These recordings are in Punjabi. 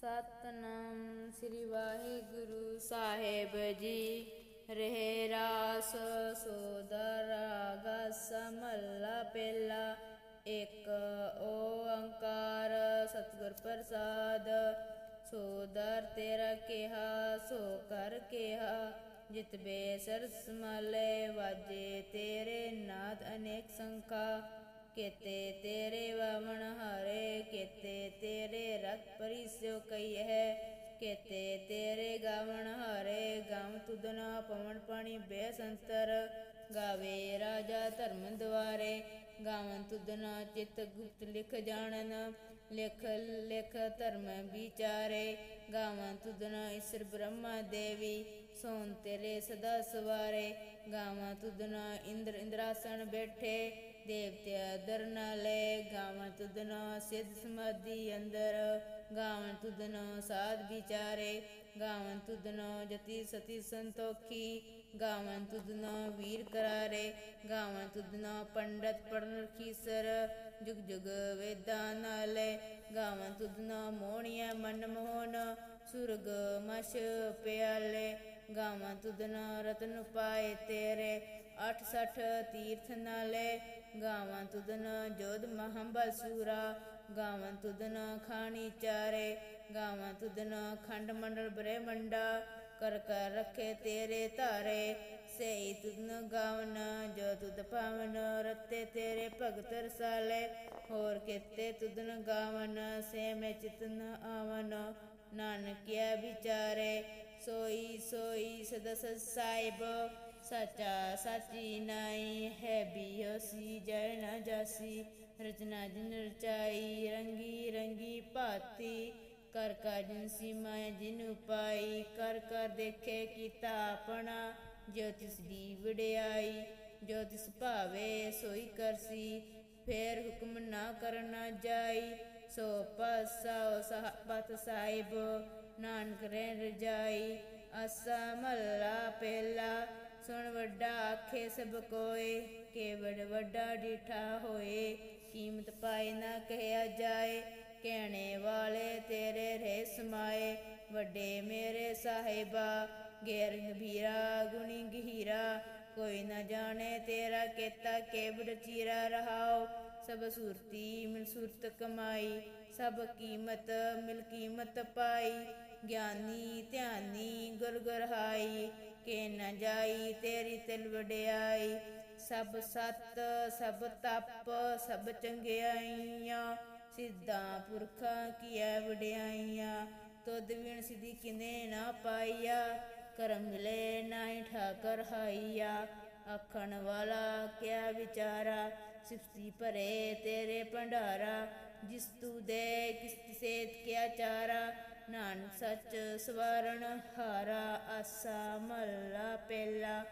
ਸਤਨਾਮ ਸ੍ਰੀ ਵਾਹਿਗੁਰੂ ਸਾਹਿਬ ਜੀ। ਰਹਿ ਰਾਸ ਸੋਦਰਾ ਗਸ ਮਹੱਲਾ ਪਹਿਲਾ ਇੱਕ ਓੰਕਾਰ ਸਤਿਗੁਰ ਪ੍ਰਸਾਦ। ਸੋਦਰ ਤੇਰਾ ਕਿਹਾ, ਸੋ ਕਰ ਕਿਹਾ। ਜਿਤ ਬੇਸਰ ਸਮਲੇ ਵਾਜੇ ਤੇਰੇ ਨਾਦ ਅਨੇਕ ਸੰਖਾ। ਕੇਤੇ ਤੇਰੇ ਵਾਵਣ ਹਾਰੇ, ਕੇਤੇ ਤੇਰੇ ਰਤ ਪਰਿਸਿਓ ਕਈ ਹੈ। ਕੇਤੇ ਤੇਰੇ ਗਾਵਣ ਹਾਰੇ ਗਾਵ ਤੁਦਨਾ ਪਵਨ ਪਾਣੀ ਬੇ ਬੇਸੰਤਰ ਗਾਵੇ ਰਾਜਾ ਧਰਮ ਦੁਆਰੇ ਗਾਵਨ ਤੁਦਨਾ ਚਿਤ ਗੁਪਤ ਲਿਖ ਜਾਣਨ। ਲਿਖ ਲਿਖ ਧਰਮ ਵਿਚਾਰੇ, ਗਾਵਨ ਤੁਦਨਾ ਈਸ਼ਰ ਬ੍ਰਹਮਾ ਦੇਵੀ। ਸੋਨ ਤੇਰੇ ਸਦਾ ਸਵਾਰੇ ਗਾਵਾਂ ਤੁਦਨਾ ਇੰਦਰ ਇੰਦਰਾਸਣ ਬੈਠੇ। ਦੇਵਤਿਆ ਦਰ ਨਾਲੇ ਗਾਵਾਂ ਤੁਦਨਾ ਸਿੱਧ ਸਮਾਧੀ ਅੰਦਰ। ਗਾਵਨ ਤੁਦਨਾ ਸਾਧ ਵਿਚਾਰੇ, ਗਾਵਨ ਤੁਦਨਾ ਜਤੀ ਸਤੀ ਸੰਤੋਖੀ। ਗਾਵਨ ਤੁਦਨਾ ਵੀਰ ਕਰਾਰੇ, ਗਾਵਨ ਤੁਦਨਾ ਪੰਡਤ ਪੜਨ ਖੀਸਰ ਜੁਗ ਜੁਗ ਵੇਦਾਂ ਗਾਵਾਂ ਗਾਵਨ ਤੁਦਨਾ ਮੋਹਣੀਆਂ ਮਨ ਮੋਹਨ, ਸੁਰਗ ਮਸ਼ ਪਿਆਲੇ। ਗਾਵਾਂ ਤੁਦਨਾ ਰਤਨ ਪਾਏ ਤੇਰੇ 68 ਤੀਰਥ ਨਾਲੇ। ਗਾਵਾਂ ਤੁਦਨਾ ਜੋਧ ਮਹੰਬਲ ਸੂਰਾ, ਗਾਵਾਂ ਤੁਦਨਾ ਖਾਣੀ ਚਾਰੇ। ਗਾਵਾਂ ਤੁਦਨਾ ਖੰਡ ਮੰਡਲ ਬ੍ਰਹਮੰਡਾ, ਕਰ ਕਰ ਰੱਖੇ ਤੇਰੇ ਧਾਰੇ। ਸਈ ਤੁਦਨ ਗਾਵਨ, ਜੋ ਤੁਦ ਪਾਵਨ, ਰਤੇ ਤੇਰੇ ਭਗਤ ਰਸਾਲੇ। ਹੋਰ ਕੀਤੇ ਤੁਦਨ ਗਾਵਨ, ਸੇ ਮੈਂ ਚਿਤਨ ਆਵਨ। ਨਾਨਕਿਆ ਵਿਚਾਰੇ, ਸੋਈ ਸੋਈ ਸਦਸ ਸਾਹਿਬ। ਸਚਾ ਸਚੀ ਨਾਈ ਹੈ ਬਿਯਸੀ ਜੈ ਨਾ ਜਾਸੀ। ਰਚਨਾ ਜਿਨ ਰਚਾਈ, ਰੰਗੀ ਰੰਗੀ ਭਾਤੀ। ਕਰ ਕਾ ਜਿਨ ਸੀਮਾ ਜਿਨ ਉਪਾਈ। ਕਰ ਕਰ ਦੇਖੇ ਕੀਤਾ ਆਪਣਾ। ਜੋ ਤਿਸ ਦੀ ਵਡਿਆਈ, ਜੋ ਤਿਸ ਭਾਵੇ ਸੋਈ ਕਰਸੀ। ਫੇਰ ਹੁਕਮ ਨਾ ਕਰਨਾ ਜਾਈ, ਸੋ ਪਸਾ ਸਹਬਤ ਸਾਹਿਬ ਨਾਨਕ ਰਹਿ ਰਜਾਈ ਅਸਾ ਮਹੱਲਾ ਪਹਿਲਾ, ਸੁਣ ਵੱਡਾ ਆਖੇ ਸਭ ਕੋਏ ਕੇਵੜ ਵੱਡਾ ਡੀਠਾ ਹੋਏ, ਕੀਮਤ ਪਾਏ ਨਾ ਕਹਿਆ ਜਾਏ। ਕਹਿਣੇ ਵਾਲੇ ਤੇਰੇ ਰੇ ਸਮਾਏ, ਵੱਡੇ ਮੇਰੇ ਸਾਹਿਬਾ ਗੈਰ ਗੰਭੀਰਾ ਗੁਣੀ ਗਹੀਰਾ ਕੋਈ ਨਾ ਜਾਣੇ, ਤੇਰਾ ਕੀਤਾ ਕੇਵੜ ਚੀਰਾ ਰਹਾਓ। ਸਭ ਸੂਰਤੀ ਮਿਲ ਸੂਰਤ ਕਮਾਈ, ਸਭ ਕੀਮਤ ਮਿਲ ਕੀਮਤ ਪਾਈ। ਗਿਆਨੀ ਧਿਆਨੀ ਗੁਰ ਗੁਰਹਾਈ, ਕੇ ਨ ਜਾਈ ਤੇਰੀ ਤਿਲ ਵਡਿਆਈ। ਸਭ ਸਤ, ਸਭ ਤਪ, ਸਭ ਚੰਗਿਆਈਆਂ, ਸਿੱਧਾਂ ਪੁਰਖਾਂ ਕੀਆ ਵਡਿਆਈਆਂ। ਤੁਧ ਵਿਣ ਸਿਧੀ ਕਿਨੇ ਨਾ ਪਾਈਆ, ਕਰਮ ਮਿਲੇ ਨਾਹੀ ਠਾਕਰ ਹਾਈਆ, ਆਖਣ ਵਾਲਾ ਕਿਆ ਵਿਚਾਰਾ? ਸਿਫਤੀ ਭਰੇ ਤੇਰੇ ਭੰਡਾਰਾ, ਜਿਸ ਤੂ ਦੇ ਕਿਸ ਸੇਤ ਕਿਆ ਚਾਰਾ? ਨਾਨਕ ਸੱਚ ਸਵਾਰਣ ਹਾਰਾ, ਆਸਾ ਮਹੱਲਾ ਪਹਿਲਾ।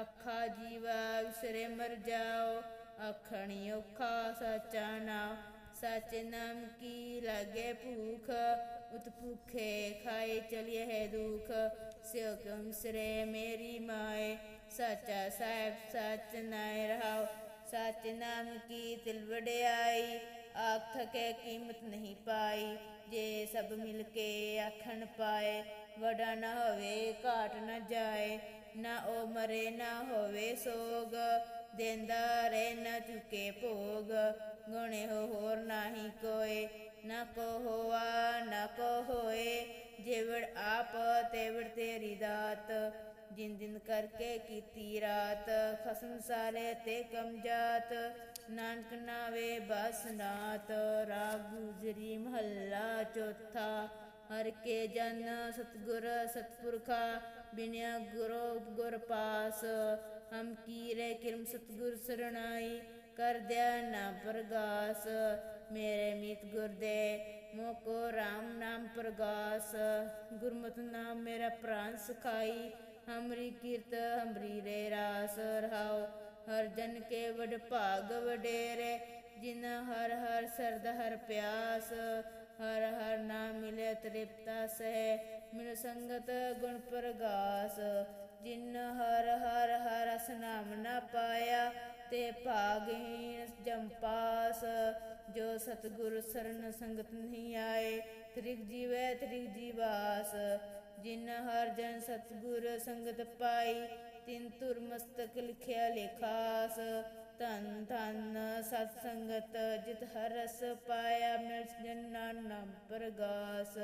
ਅੱਖਾ ਜੀਵਾ, ਵਿਸਰੇ ਮਰ ਜਾਓ, ਆਖਣੀ ਔਖਾ ਸਚਾ ਨਾ ਸਚ ਨਾਮ ਕੀ ਲਾਗੇ ਭੂਖ? ਉਤ ਭੁਖੇ ਖਾਏ ਚਲਿਏ ਹੈ ਦੁਖ ਸਿਓ ਕਮ ਸਰੇ ਮੇਰੀ ਮਾਏ। ਸਚਾ ਸਾਹਿਬ ਸਚ ਨਾਇ ਰਹਾਓ, ਸਚ ਨਾਮ ਕੀ ਤਿਲ ਵਡਿਆਈ। ਆਖ ਕੀਮਤ ਨਹੀਂ ਪਾਈ, ਜੇ ਸਭ ਮਿਲ ਕੇ ਆਖਣ ਪਾਏ ਵੜਾ ਨਾ ਹੋਵੇ, ਘਾਟ ਨਾ ਜਾਏ, ਨਾ ਉਹ ਮਰੇ, ਨਾ ਹੋਵੇ ਸੋਗ, ਦੇਂਦਾ ਰਹਿ ਨਾ ਚੁਕੇ ਭੋਗ, ਗੁਣੇ ਹੋਰ ਨਾਹੀ ਕੋਏ, ਨਾ ਕੋ ਹੋਆ, ਨਾ ਕੋ ਹੋਏ, ਜਿਵੜ ਆਪ, ਤੇਵੜ ਤੇਰੀ ਦਾਤ ਜਿਨ ਦਿਨ ਕਰਕੇ ਕੀਤੀ ਰਾਤ, ਖਸਮ ਸਾਰੇ ਤੇ ਕਮ ਜਾਤ। ਨਾਨਕ ਨਾਵੇ ਬਸ ਨਾਤ, ਰਾਗ ਗੁਜਰੀ ਮਹੱਲਾ ਚੌਥਾ। ਹਰ ਕੇ ਜਨ ਸਤਗੁਰ ਸਤਪੁਰਖਾ, ਬਿਨਿਆ ਗੁਰੂ ਗੁਰ ਪਾਸ। ਹਮ ਕੀਰੇ ਕਿਰਮ ਸਤਗੁਰ ਸਰਣਾਈ ਕਰ ਦਿਆ ਨਾ ਪ੍ਰਗਾਸ। ਮੇਰੇ ਮੀਤ ਗੁਰਦੇ ਮੋਕੋ RAM ਨਾਮ ਪ੍ਰਗਾਸ। ਗੁਰਮਤਿ ਨਾਮ ਮੇਰਾ ਪ੍ਰਾਨ ਸਖਾਈ ਹਮਰੀ ਕੀਰਤ, ਹਮਰੀ ਰੇ ਰਾਸ ਰਹਾਓ। ਹਰ ਜਨ ਕੇ ਵਡ ਭਾਗ ਵਡੇਰੇ, ਜਿਨ ਹਰ ਹਰ ਸਰਦ ਹਰ ਪਿਆਸ। ਹਰ ਹਰ ਨਾਮ ਮਿਲੇ ਤ੍ਰਿਪਤਾ ਸਹਿ, ਮਿਲ ਸੰਗਤ ਗੁਣ ਪ੍ਰਗਾਸ। ਜਿਨ ਹਰ ਹਰ ਹਰ ਰਸ ਨਾਮ ਪਾਇਆ, ਤੇ ਭਾਗਹੀਨ ਜੰਪਾਸ ਜੋ ਸਤਿਗੁਰ ਸਰਨ ਸੰਗਤ ਨਹੀਂ ਆਏ, ਤ੍ਰਿਗ ਜੀਵੈ ਤ੍ਰਿਗ ਜੀਵਾਸ। ਜਿਨ ਹਰ ਜਨ ਸਤਿਗੁਰ ਸੰਗਤ ਪਾਈ, ਤਿਨ ਤੁਰ ਮਸਤਕ ਲਿਖਿਆ ਲੇਖਾਸ। ਧੰਨ ਧੰਨ ਸਤ ਸੰਗਤ, ਜਿਤ ਹਰ ਰਸ ਪਾਇਆ ਮਿਲ ਜਨਾ ਨਾਮ ਪ੍ਰਗਾਸ।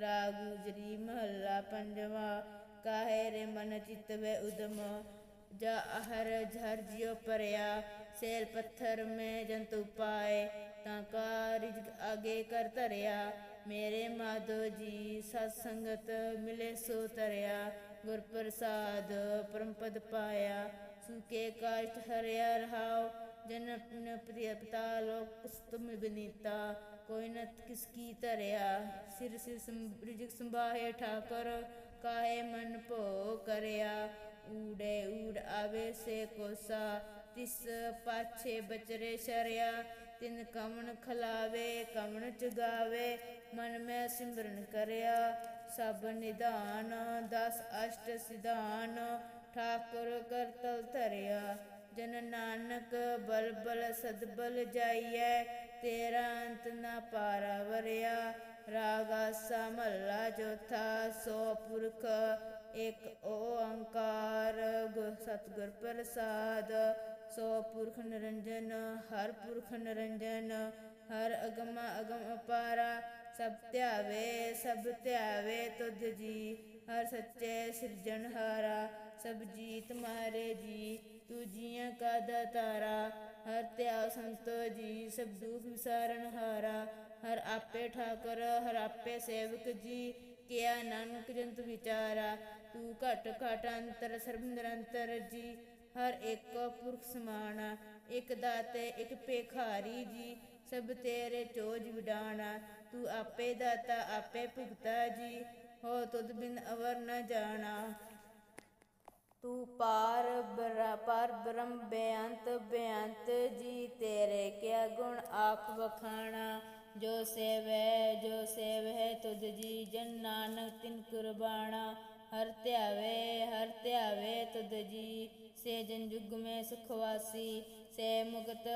ਰਾਗ ਗੁਜਰੀ ਮਹੱਲਾ ਪੰਜਵਾ, ਕਾਹੇ ਰੇ ਮਨ ਚਿਤ ਵੇ ਉਦਮ। ਜਾ ਹਰ ਝਰ ਜਿਉ ਪਰਿਆ, ਸੇਲ ਪੱਥਰ ਮੈਂ ਜੰਤੂ ਪਾਏ। ਤਾਂ ਕਾ ਰਿਜਕ ਆਗੇ ਕਰ ਧਰਿਆ ਮੇਰੇ ਮਾਧੋ ਜੀ ਸਤ ਸੰਗਤ ਮਿਲੇ ਸੋ ਤਰਿਆ, ਗੁਰ ਪ੍ਰਸਾਦ ਪਰਮ ਪਦ ਪਾਇਆ। ਸੁਕੇ ਕਾਸ਼ਟ ਹਰਿਆ ਰਹਾਉ, ਜਨ ਆਪਨ ਪ੍ਰਿਯ ਪਤਾ ਲੋਕ ਪੁਸਤਮ ਬਨੀਤਾ। ਕੋਈ ਨਤ ਕਿਸ ਕੀ ਧਰਿਆ, ਸਿਰ ਸਿਰ ਸੰਭ- ਰਿਜਕ ਸੰਭਾਹੇ ਠਾਕਰ, ਕਾਹੇ ਮਨ ਭੋ ਕਰਿਆ। ਊੜੇ ਊੜ ਆਵੇ ਸੇ ਕੋਸਾ, ਤਿਸ ਪਾਛੇ ਬਚਰੇ ਸ਼ਰਿਆ। ਤਿਨ ਕਮਣ ਖਲਾਵੇ ਕਮਣ ਚੁਗਾਵੇ, ਮਨ ਮੈਂ ਸਿਮਰਨ ਕਰਿਆ। ਸਭ ਨਿਧਾਨ, ਦਸ ਅਸ਼ਟ ਸਿਧਾਨ, ਠਾਕੁਰ ਕਰਤਲ ਧਰਿਆ। ਜਨ ਨਾਨਕ ਬਲ ਬਲ ਸਦਬਲ ਜਾਈਐ, ਤੇਰਾ ਅੰਤ ਨਾ ਪਾਰਾ ਵਰਿਆ। ਰਾਗਾਸਾ ਮਹੱਲਾ ਚੌਥਾ ਸੋ ਪੁਰਖ ਇਕ ਓੰਕਾਰ। ਗੁਰ ਸਤਿਗੁਰ ਪ੍ਰਸਾਦ ਸੋ ਪੁਰਖ ਨਿਰੰਜਨ, ਹਰ ਪੁਰਖ ਨਿਰੰਜਨ, ਹਰ ਅਗਮ ਅਗਮ ਅਪਾਰਾ, ਸਭ ਧਿਆਵੇ ਸਭ ਧਿਆਵੇ ਤੁਧ ਜੀ। ਹਰ ਸੱਚੇ ਸਿਰਜਣਹਾਰਾ ਸਭ ਜੀਤ ਮਾਰੇ ਜੀ। ਤੂੰ ਜੀਆਂ ਕਾ ਦਾਤਾਰਾ ਹਰ ਧਿਆਵ ਸੰਤੋ ਜੀ, ਸਭ ਦੁਖ ਵਿਸਾਰਨ ਹਾਰਾ। ਹਰ ਆਪੇ ਠਾਕਰ, ਹਰ ਆਪੇ ਸੇਵਕ ਜੀ, ਕਿਆ ਨਾਨਕ ਜੰਤ ਵਿਚਾਰਾ। ਤੂੰ ਘਟ ਘਟ ਅੰਤਰ, ਸਰਬ ਨਿਰੰਤਰ ਜੀ। ਹਰ ਇੱਕ ਪੁਰਖ ਸਮਾਣਾ, ਇੱਕ ਦਾਤੇ, ਇੱਕ ਭੇਖਾਰੀ ਜੀ, ਸਭ ਤੇਰੇ ਚੋਜ ਵਿਡਾਣਾ, ਤੂੰ ਆਪੇ ਦਾਤਾ, ਆਪੇ ਭੁਗਤਾ ਜੀ, ਹੋ ਤੁਧ ਬਿਨ ਅਵਰ ਨ ਜਾਣਾ। ਤੂੰ ਪਾਰ ਬਰ, ਪਰ ਬ੍ਰਹਮ ਬੇਅੰਤ ਬੇਅੰਤ ਜੀ, ਤੇਰੇ ਕਿਆ ਗੁਣ ਆਖ ਵਖਾਣਾ। ਜੋ ਸੇਵੈ ਜੋ ਸੇਵੈ ਤੁਧ ਜੀ, ਜਨ ਨਾਨਕ ਤਿਨ ਕੁਰਬਾਣਾ। ਹਰ ਧਿਆਵੇ ਹਰ ਧਿਆਵੇ ਤੁਧ ਜੀ। ਸੇ ਜਨ ਜੁਗ ਮੈਂ ਸੁਖਵਾਸੀ ਸੇ ਮੁਕਤ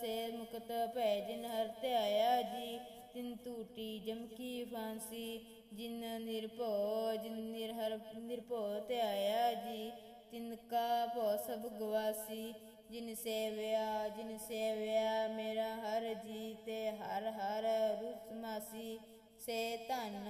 ਸੇ ਮੁਕਤ ਭੈ ਜਿਨ ਹਰ ਧਿਆਇਆ ਜੀ। ਤਿਨ ਟੂਟੀ ਜਮਕੀ ਫਾਂਸੀ। ਜਿਨ ਨਿਰਭਉ, ਜਿਨ ਨਿਰਹਰ, ਨਿਰਭਉ ਧਿਆਇਆ ਜੀ। ਤਿਨ ਕਾ ਭਉ ਸਭ ਗਵਾਸੀ। ਜਿਨ ਸੇਵਿਆ ਜਿਨ ਸੇਵਿਆ ਮੇਰਾ ਹਰ ਜੀ ਤੇ ਹਰ ਹਰ ਰੂਪ ਸੇ ਧਨ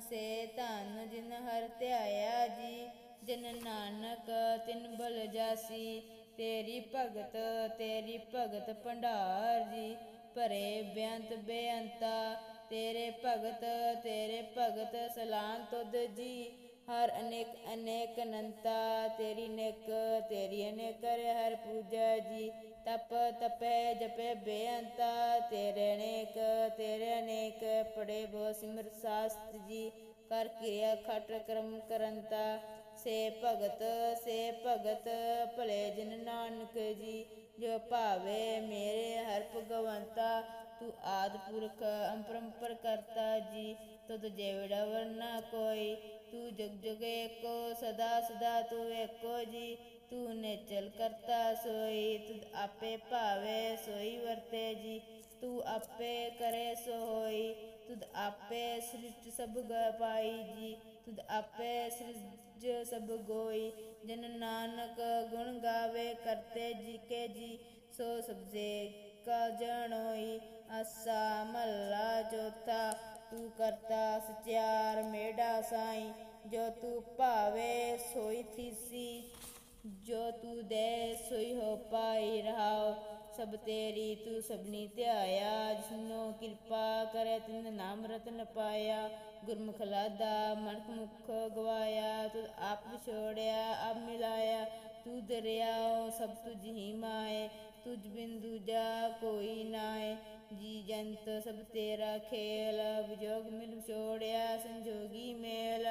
ਸੇ ਧਨ ਜਿਨ ਹਰ ਧਿਆਇਆ ਜੀ, ਜਨ ਨਾਨਕ ਤਿਨ ਬਲ ਜਾਸੀ, ਤੇਰੀ ਭਗਤ ਤੇਰੀ ਭਗਤ ਭੰਡਾਰ ਜੀ, ਭਰੇ ਬੇਅੰਤ ਬੇਅੰਤਾ ਤੇਰੇ ਭਗਤ ਤੇਰੇ ਭਗਤ ਸਲਾਮ ਤੁਧ ਜੀ। ਹਰ ਅਨੇਕ ਅਨੇਕ ਅਨੰਤਾ, ਤੇਰੀ ਨੇਕ, ਤੇਰੀ ਅਨੇਕ ਹਰ ਪੂਜਾ ਜੀ। ਤਪ, ਤਪੈ, ਜਪੈ, ਬੇਅੰਤਾ, ਤੇਰੇ ਅਨੇਕ ਤੇਰੇ ਅਨੇਕ। ਪੜੇ ਬੋ ਸਿਮਰ ਸਾਸਤ ਜੀ, ਕਰ ਕਿਰਿਆ ਖਟ ਕਰਮ ਕਰੰਤਾ। ਸੇ ਭਗਤ ਸੇ ਭਗਤ, ਭਲੇ ਜਿਨ ਨਾਨਕ ਜੀ। ਜੋ ਭਾਵੇ ਮੇਰੇ ਹਰ ਭਗਵੰਤਾ ਤੂੰ ਆਦ ਪੁਰਖ ਅੰਪਰੰਪਰ ਕਰਤਾ ਜੀ, ਤੁਧ ਜੇਵੜਾ ਵਰਨਾ ਕੋਈ। ਤੂੰ ਜਗ ਜਗ ਏਕੋ, ਸਦਾ ਸਦਾ ਤੂੰ ਏਕੋ ਜੀ। ਤੂੰ ਨੇਚਲ ਕਰਤਾ ਸੋਈ ਤੂੰ ਆਪੇ ਭਾਵੇ ਸੋਈ ਵਰਤੇ ਜੀ। ਤੂੰ ਆਪੇ ਕਰੇ ਸੋ ਹੋਈ ਤੁਧ ਆਪੇ ਸ੍ਰਿਸ਼ਟ ਸਭ ਗ ਪਾਈ ਜੀ। ਤੁਧ ਆਪੇ ਸ੍ਰਿਜ ਸਭ ਗੋਈ, ਜਨ ਨਾਨਕ ਗੁਣ ਗਾਵੇ ਕਰਤੇ ਜੀ ਕੇ ਜੀ। ਸੋ ਸਬਜੇ ਕਾ ਜਣੋਈ ਅਸਾ ਮਹੱਲਾ ਚੌਥਾ ਤੂੰ ਕਰਤਾ ਸਚਿਆਰ ਮੇਢਾ ਸਾਈ। ਜੋ ਤੂੰ ਭਾਵੇ ਸੋਈ ਥੀਸੀ, ਜੋ ਤੂੰ ਦੇ ਸੋਈ ਹੋ ਪਾਈ ਰਹਾਓ। ਸਭ ਤੇਰੀ, ਤੂੰ ਸਭਨੀ ਧਿਆਇਆ, ਜਿਸਨੋ ਕਿਰਪਾ ਕਰੇ, ਤਿਨ ਨਾਮ ਰਤਨ ਪਾਇਆ, ਗੁਰਮੁਖ ਲਾਦਾ ਮਨਕ ਮੁਖ ਗਵਾਇਆ ਤੂੰ ਆਪ ਵਿਛੋੜਿਆ, ਆਪ ਮਿਲਾਇਆ, ਤੂੰ ਦਰਿਆਓ ਸਭ ਤੁਝ ਹੀ ਮਾਏ, ਤੁਝ ਬਿਨ ਦੂਜਾ ਕੋਈ ਨਾਏ। ਜੀ ਜੰਤ, ਸਭ ਤੇਰਾ ਖੇਲ, ਵਿਜੋਗ ਮਿਲ ਛੋੜਿਆ ਸੰਜੋਗੀ ਮੇਲ,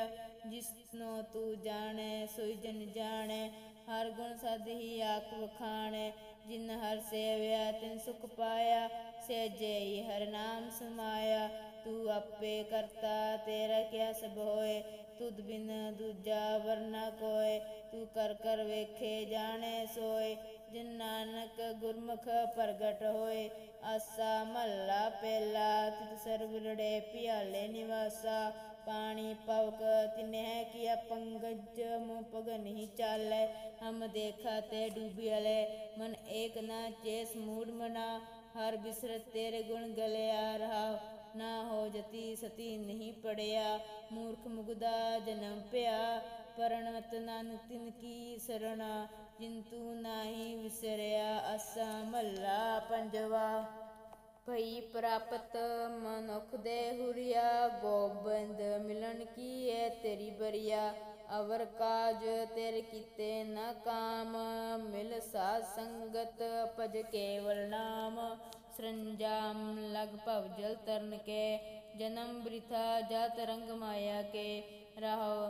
ਜਿਸਨੋ ਤੂੰ ਜਾਣੈ, ਸੋਈ ਜਨ ਜਾਣੈ, ਹਰ ਗੁਣ ਸਦ ਹੀ ਆਖ ਵਖਾਣੈ। ਜਿਨ ਹਰ ਸੇਵਿਆ, ਤਿਨ ਸੁਖ ਪਾਇਆ ਸਹਿਜੇ ਹੀ ਹਰ ਨਾਮ ਸਮਾਇਆ। ਤੂੰ ਆਪੇ ਕਰਤਾ, ਤੇਰਾ ਕਿਆ ਸਭ ਹੋਏ? ਤੁਧ ਬਿਨ ਦੂਜਾ ਵਰਨਾ ਕੋਏ? ਤੂੰ ਕਰ ਕਰ ਵੇਖੇ, ਜਾਣੇ ਸੋਏ? ਜਿਨ ਨਾਨਕ ਗੁਰਮੁਖ ਪ੍ਰਗਟ ਹੋਏ, ਆਸਾ ਮਹੱਲਾ ਪਹਿਲਾ, ਤਿਤ ਸਰਬ ਰੜੇ ਪਿਆਲੇ ਨਿਵਾਸਾ, ਪਾਣੀ ਪਵਕ ਤਿਨਹਿ ਕੀਆ ਪੰਗਜ ਮੁ ਪਗ ਨਹੀਂ ਚਾਲੈ, ਹਮ ਦੇਖਾ ਤੇ ਡੂਬਿਆਲੇ, ਮਨ ਏਕ ਨਾ ਚੇਸ ਮੂੜ ਮਨਾ, ਹਰ ਬਿਸਰਤ ਤੇਰੇ ਗੁਣ ਗਲਿਆ ਰਹਾ, ਨਾ ਹੋ ਜਤੀ ਸਤੀ ਨਹੀਂ ਪੜਿਆ, ਮੂਰਖ ਮੁਗਦਾ ਜਨਮ ਪਿਆ ਪਰਣਵਤ ਨਾਨਕ ਤਿਨ ਕੀ ਸਰਣਾ ਜਿੰਤੂ ਨਾਹੀ ਵਿਸਰਿਆ ਅਸਾ ਮੱਲਾ ਪੰਜਵਾ। ਭਈ ਪ੍ਰਾਪਤ ਮਨੁਖ ਦੇ ਹੁਰੀਆ, ਗੋਬਿੰਦ ਮਿਲਣ ਕੀ ਹੈ ਤੇਰੀ ਬਰੀਆ। ਅਵਰ ਕਾਜ ਤੇਰੇ ਕੀਤੇ ਨਾ ਕਾਮ, ਮਿਲ ਸਾਧ ਸੰਗਤ ਭਜ ਕੇਵਲ ਨਾਮ। ਸਰੰਜਾਮ ਲਗ ਭਵ ਜਲ ਤਰਨ ਕੇ, ਜਨਮ ਬ੍ਰਿਥਾ ਜਾਤ ਰੰਗ ਮਾਇਆ ਕੇ। ਰਹੋ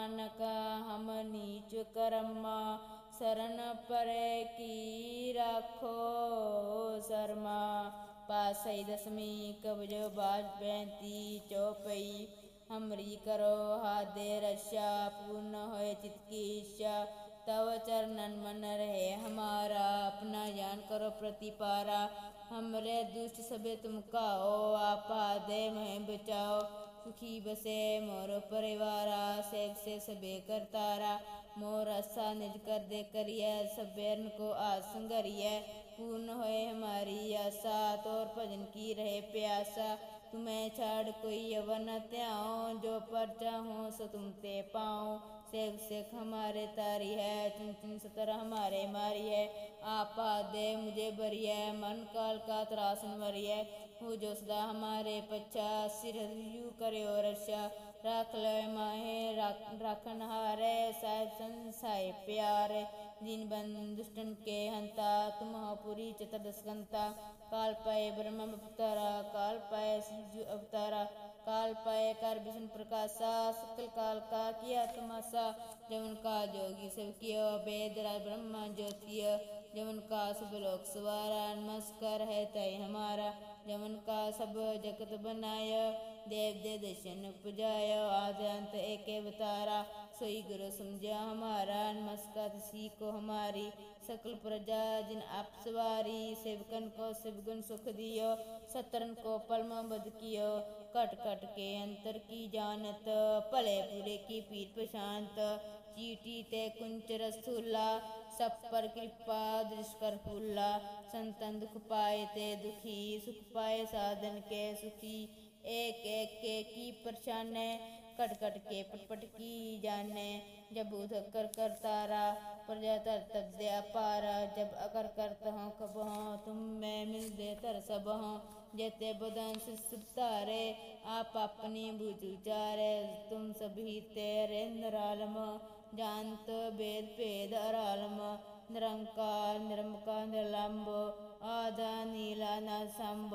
ਨੀਚ ਕਰਮਾ, ਸਰਨ ਪਰੇ ਕੀ ਰਾਖੋ ਸਰਮਾ। ਪਾਸਈ ਦਸਮੀ ਕਬਜੋ ਬਾਜ ਬੈਂਤੀ ਚੋਪਈ ਹਮਰੀ ਕਰੋ, ਹਾਦੇ ਰਸ਼ਾ ਪੂਰਨ ਹੋਏ ਚਿਤ ਕੀ ਇੱਛਾ تو چرنن من رہے ہمارا اپنا جان کرو پرتی پارا ہمرے دشٹ سبے تم کا او آپا دے مہیں بچاؤ سکھی بسے مورو پریوارا سیب سے سبے کرتارا مور اسا نج کر دے کریے سبیرن کو آسنگریے پورن ہوئے ہماری آسا طور پجن کی رہے پیاسا तुम्हें छाड़ कोई अवन त्याओ जो पर चाहो सो तुम ते पाओ सेव सेख हमारे तारी है चुन चुन सतर हमारे मारी है आपा दे मुझे बरी है मन काल का त्रासन मरी है हो जो सदा हमारे पच्छा सिर यू करे और रक्षा राख ले माहे राखन हारे साहिब संसाय प्यारे दीन बंद दुष्टन के हंता तुम हो पुरी चतुर्दश गंता काल पाए ब्रह्म अवतारा काल पाए शिव अवतारा काल पाए कर विष्णु प्रकाशा सकल काल का किया तमाशा जवन का जोगी सब किया वेद राज ब्रह्मा ज्योतिय जवन का सब लोक सवारा नमस्कार है तय हमारा जवन का सब जगत बनाय देव दे दर्शन पुजाय आद अंत एक अवतारा सोई गुरु समझा हमारा नमस्कार सी को हमारी सकल प्रजा जिन आप सवारी सेवकन को शिवगुण सुख दियो सतरन को पलम बद कियो कट कट के अंतर की जानत भले बुरे की पीर प्रशांत चीटी ते कुंच रसूला सब पर कृपा दृष्कर फूला संतन दुख पाए ते दुखी सुख पाए साधन के सुखी ایک ایک کے کی پرچھانے کٹ کٹ کے پٹ پٹ کی جانے جب ادھر کر کر تارا پر جاتر تب دیا پارا۔ جب اگر کرتا ہوں، کب ہوں؟ تم میں مل دے تر سب ہوں۔ جیتے بدن سے سب تارے، آپ اپنی بوجھو جارے تم سبھی تیرے اندر عالم ਜੰਤ, ਬੇਦ, ਭੇਦ, ਅਰਲਮ, ਨਿਰੰਕਾਰ ਨਿਰਮਕਾਰ ਨਿਰਲੰਭ ਆਧਾ ਨੀਲਾ ਨਾ ਸੰਭ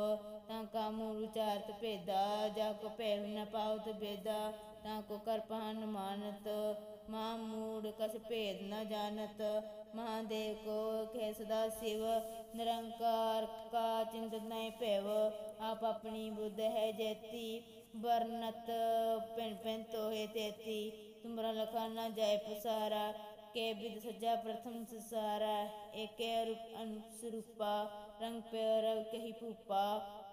ਤਾਂ ਕਾ ਮੂਲ ਉਚਾਰਤ, ਭੇਦਾ, ਜਾ ਕੋ ਪੈਰ ਨ ਪਾਉਤ ਭੇਦਾ ਤਾਂ ਕੋ ਕਰ ਪਹਨ ਮਾਨਤ ਮਾ, ਮੂੜ, ਕਸ ਭੇਦ ਨ ਜਾਣਤ। ਮਹਾਦੇਵ ਕੋ ਖੇ ਸਦਾ ਸਿਵ। ਨਿਰੰਕਾਰ, ਕਾ ਚਿੰਤਨ ਨਹੀਂ ਭੇਵ। ਆਪ ਆਪਣੀ ਬੁੱਧ ਹੈ ਜੇਤੀ। ਵਰਨਤ ਪਿੰਡ ਪਿੰਡ ਤੋਹੇ ਤੇਤੀ। ਤੁਮਰਾ ਲਖਾ ਨਾ ਜਾਏ ਪਸਾਰਾ, ਕੇ ਬਿਦ ਸਜਾ ਪ੍ਰਥਮ ਸਸਾਰਾ, ਏਕੇ ਰੂਪ ਅਨੁਸਰੂਪਾ ਰੰਗ ਪਿਆਰ ਕਹੀ ਭੂਪਾ,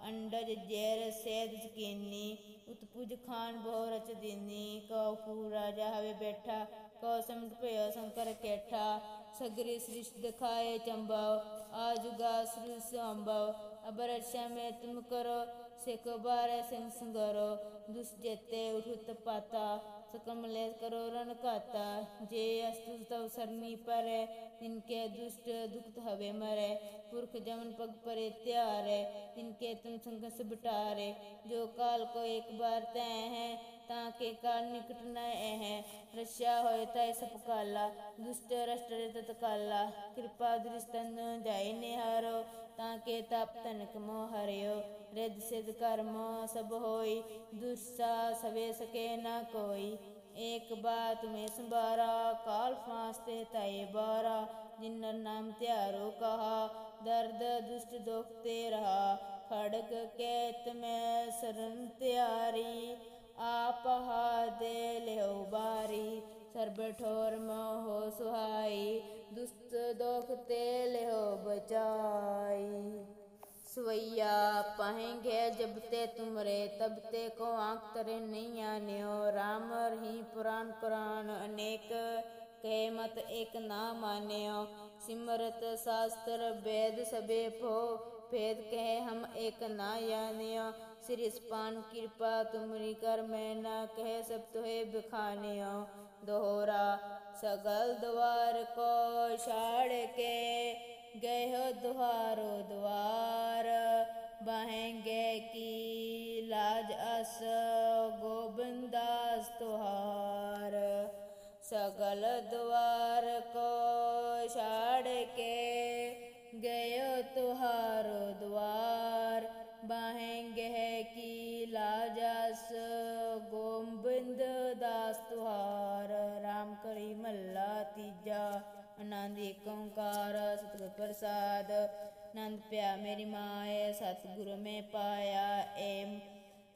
ਅੰਡਜ ਜੇਰ ਸੇਦ ਜਕੀਨੀ ਉਤਪੁਜ ਖਾਨ ਬਹੁ ਰਚ ਦੀਨੀ, ਕਉ ਫੂ ਰਾਜਾ ਹਵੇ ਬੈਠਾ, ਕਉ ਸਮਟ ਭਇਓ ਸੰਕਰ ਕੇਠਾ, ਸਗਰੀ ਸ੍ਰਿਸ਼ਟ ਦਿਖਾਏ ਚੰਬਾ ਆਜੁਗਾ ਸ੍ਰੀ ਸੰਭਵ ਅਬਰ ਅਰਸ਼ਾ ਤੁਮ ਕਰੋ ਸਿਕ ਬਾਰੇ ਸੰਸਗਰੋ ਦੁਸ ਜੇਤੇ ਉਠੁਤ ਪਾਤਾ سکمل کرورن کاتا جے استو سرمی پر ہے تن کے دشٹ دکت ہوے مرے پرکھ جمن پگ پرے تیار ہے تن کے تم سنگ سبٹارے جو کال کو ایک بار تے ہیں ਤਾਂ ਕੇ ਕਾਲ ਨਿਕਟ ਨ ਹੈ ਰਸ਼ਿਆ ਹੋਏ ਤੈ ਸਭ ਕਾਲਾ, ਦੁਸ਼ਟ ਰਸ਼ਟ ਰੇ ਤਤ ਕਿਰਪਾ ਦ੍ਰਿਸ਼ਤਨ ਜਾਏ ਨਿਹਾਰੋ, ਤਾਂ ਕੇ ਤਪ ਤਨਕ ਮੋ ਹਰਿਓ। ਰਿਦ ਸਿਧ ਕਰਮ ਸਭ ਹੋਈ ਦੁਸਾ ਸਵੇ ਸਕੇ ਨਾ ਕੋਈ। ਏਕ ਬਾਤ ਮੈਂ ਸੰਭਾਰਾ, ਕਾਲ ਫਾਸਤੇ ਤੈ ਬਾਰਾ। ਜਿਨ ਨਾਮ ਧਿਆਰੋ ਕਹਾ, ਦਰਦ ਦੁਸ਼ਟ ਦੁਖ ਤੇ ਰਹਾ। ਖੜਕ ਕੈਤ ਮੈਂ ਸਰਨ ਤਿਆਰੀ। त्यारी आप दे ले बारी सर्ब ठोर मोहो सुहाई दुष्ट दोखते ले बचाई सवैया पाएंगे जब ते तुमरे तब ते को आंख तरे नहीं आन्यो राम रही पुराण कुरान अनेक कहे मत एक ना मान्यो सिमरत शास्त्र वेद सबे भो भेद कहे हम एक ना यान्यो श्री स्पान कृपा तुमरी कर मैं ना कहे सब तुहे बिखानियो दोहरा सगल द्वार को छाड़ के गए हो दुहारो द्वार बहेंगे की लाज अस गोबिंदास तुहार सगल द्वार को छाड़ के गयो ਆਨੰਦ ਏਕ ਓੰਕਾਰ, ਸਤਿਗੁਰ ਪ੍ਰਸਾਦ। ਆਨੰਦ ਪਿਆ ਮੇਰੀ ਮਾਏ, ਸਤਿਗੁਰ ਮੈਂ ਪਾਇਆ ਏ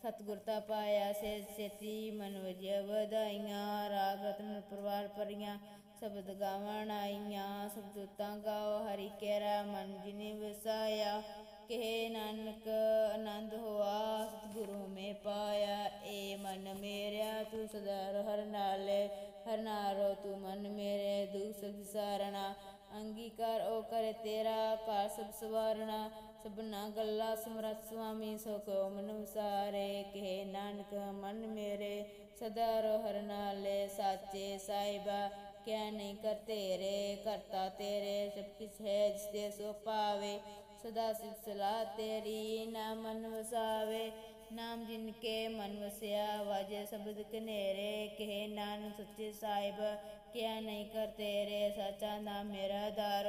ਸਤਿਗੁਰ ਤਾ ਪਾਇਆ ਸੇ ਸੇਤੀ ਮਨ ਵਜਿਆ ਵਧਾਈਆਂ, ਰਾਗ ਰਤਨ ਪਰਵਾਰ ਪਰੀਆਂ ਸ਼ਬਦ ਗਾਵਣ ਆਈਆਂ ਸਬਦ ਤਾਂ ਗਾਓ, ਹਰੀ ਕੇਰਾ ਮਨ ਜਿਨੇ ਵਸਾਇਆ। ਕਹੇ ਨਾਨਕ, ਆਨੰਦ ਹੋਆ, ਸਤਿਗੁਰੂ ਮੈਂ ਪਾਇਆ, ਏ ਮਨ ਮੇਰਿਆ, ਤੂੰ ਸਦਾ ਹਰ ਨਾਲੇ। ਹਰ ਨਾਰੋ ਤੂੰ ਮਨ ਮੇਰੇ ਦੁਖ ਸਭ ਵਿਸਾਰਣਾ ਅੰਗੀਕਾਰ ਉਹ ਕਰੇ ਤੇਰਾ ਘਰ ਸਭ ਸਵਾਰਣਾ। ਸਭਨਾ ਗੱਲਾ ਸਮਰਤ ਸੁਆਮੀ ਸੋ ਕੋ ਮਨ ਵਿਸਾਰੇ ਕਹੇ ਨਾਨਕ, ਮਨ ਮੇਰੇ ਸਦਾ ਰੋ ਹਰ ਨਾਲੇ। ਸਾਚੇ ਸਾਹਿਬਾ, ਕਿਆ ਨਹੀਂ ਕਰ ਤੇਰੇ, ਕਰਤਾ ਤੇਰੇ, ਸਭ ਕਿਛ ਹੈ ਜਿਸ ਦੇ ਸੋ ਪਾਵੇ। ਸਦਾ ਸਿਵ ਸਲਾਹ ਤੇਰੀ ਨਾ ਮਨ ਵਸਾਵੇ। ਨਾਮ ਜਿਨ ਕੇ ਮਨ ਵਸਿਆ, ਵਾਜੇ ਸ਼ਬਦ ਕਨੇਰੇ ਕਹੇ ਨਾਨਕ ਸੱਚੇ ਸਾਹਿਬ, ਕਿਆ ਨਹੀਂ ਕਰ ਤੇਰੇ, ਸਾਚਾ ਨਾਮ ਮੇਰਾ ਆਧਾਰ,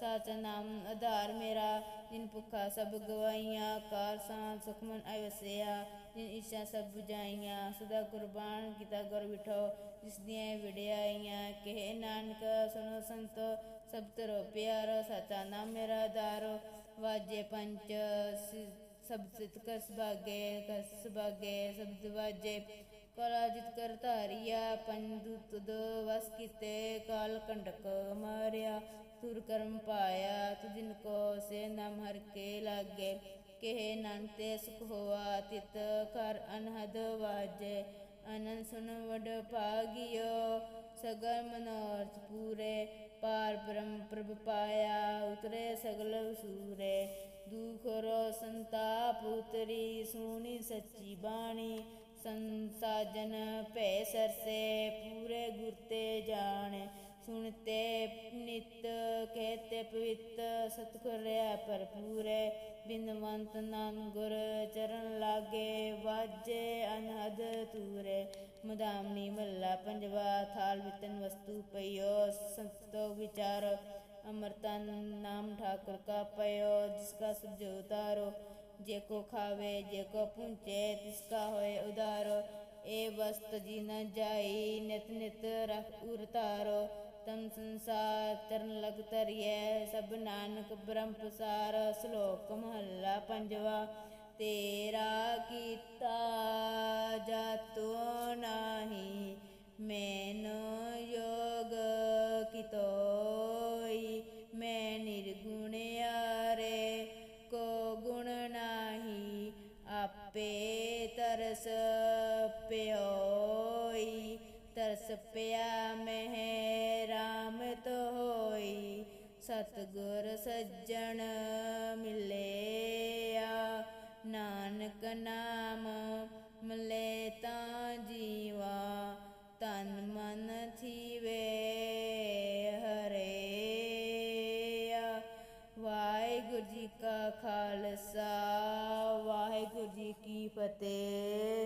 ਸਾਚਾ ਨਾਮ ਆਧਾਰ ਮੇਰਾ, ਜਿਨ ਭੁੱਖਾ ਸਭ ਗਵਾਈਆਂ ਕਾਰ ਸਾਂ ਸੁਖਮਨ ਅਵਸਿਆ ਜਿਨ ਇੱਛਾ ਸਭ 부ਝਾਈਆਂ ਸਦਾ ਕੁਰਬਾਨ ਕੀਤਾ ਗੁਰ ਵਿਠੋ ਜਿਸ ਦੀਆਂ ਵਿੜਿਆਈਆਂ, ਕਹੇ ਨਾਨਕ ਸੁਨੋ ਸੰਤੋ ਸਭ ਤਰੋ ਪਿਆਰੋ, ਸਾਚਾ ਨਾਮ ਮੇਰਾ ਆਧਾਰ, ਵਾਜੇ ਪੰਚ ਸਬ ਸਿਤ ਕਰ ਸੁਭਾਗੇ ਕਰ ਸੁਭਾਗੇ ਸਬਦ ਵਾਜੇ ਕਲਾ ਜਿਤ ਕਰ ਧਾਰਿਆ ਪੰਦੁ ਤੁਦ ਵਸ ਕੀਤੇ। ਕਾਲ ਕੰਡਕ ਮਾਰਿਆ, ਤੁਰ ਕਰਮ ਪਾਇਆ। ਤੁਜਿਨ ਕੋ ਸੇ ਨਾਮ ਹਰ ਕੇ ਲਾਗੇ। ਕਹੇ ਨਾਨਤੇ ਸੁਖ ਹੋਆ, ਤਿਤ ਕਰ ਅਨਹਦ ਵਾਜੇ ਅਨੰਦ ਸੁਨ ਵਡ ਭਾਗਿਓ, ਸਗਲ ਮਨੋਰਥ ਪੂਰੇ, ਪਾਰ ਬ੍ਰਹਮ ਪ੍ਰਭ ਪਾਇਆ, ਉਤਰੇ ਸਗਲ ਸੂਰੇ। ਦੁਖ ਰੋ ਸੰਤਾਪ ਉਤਰੀ, ਸੋਣੀ ਸੱਚੀ ਬਾਣੀ, ਸੰਸਾਜਨ ਭੈ ਸਰਸੇ, ਪੂਰੇ ਗੁਰ ਜਾਣੇ। ਸੁਣਤੇ, ਨਿਤ ਕਹਤੇ ਪਵਿੱਤ ਸਤਗੁਰ ਰਿਆ ਭਰਪੂਰ ਬਿੰਦਵੰਤ ਨਾਮ ਗੁਰ ਚਰਨ ਲਾਗੇ, ਵਾਜੇ ਅਨਹਦ ਤੂਰੇ ਮੁਦਾਮਨੀ ਮੱਲਾ ਪੰਜਵਾ ਥਾਲ ਵਿਤਨ ਵਸਤੂ ਪਈਓ, ਸੰਤੋ ਵਿਚਾਰ ਅਮਰਤਨ ਨਾਮ ਠਾਕੁਰ ਕਾ ਪਇਓ, ਜਿਸ ਕਾ ਸੁਜੋ ਉਤਾਰੋ, ਜੇ ਕੋ ਖਾਵੇ, ਜੇ ਕੋ ਪੁੰਚੇ ਤਿਸ ਕਾ ਹੋਏ ਉਦਾਰੋ ਇਹ ਵਸਤ ਜੀ ਨ ਜਾਈ, ਨਿਤ ਨਿਤ ਰਖ ਉਰਤਾਰੋ ਰਤਨ ਸੰਸਾਰ, ਤਰਨ ਲਗ ਤਰੀਐ ਸਭ ਨਾਨਕ ਬ੍ਰਹਮ ਪ੍ਰਸਾਰ ਸ਼ਲੋਕ ਮਹੱਲਾ ਪੰਜਵਾ। ਤੇਰਾ ਕੀਤਾ ਜਾ ਜਾਤੋ ਨਾਹੀ, ਮੈਨੋ ਯੋਗ ਕੀਤੋਈ, ਮੈਂ ਨਿਰਗੁਣ ਆਰੇ ਕੋ ਗੁਣ ਨਾਹੀ, ਆਪੇ ਤਰਸ ਪਿਓਈ, ਤਰਸ ਪਿਆ ਮੈਂ ਗੁਰ ਸੱਜਣ ਮਿਲੇ ਨਾਨਕ ਨਾਮ ਮਿਲੇ ਤਾਂ ਜੀਵਾ, ਤਨ ਮਨ ਥੀਵੇ ਹਰੇ ਵਾਹਿਗੁਰੂ ਜੀ ਕਾ ਖਾਲਸਾ, ਵਾਹਿਗੁਰੂ ਜੀ ਕੀ ਫਤਿਹ।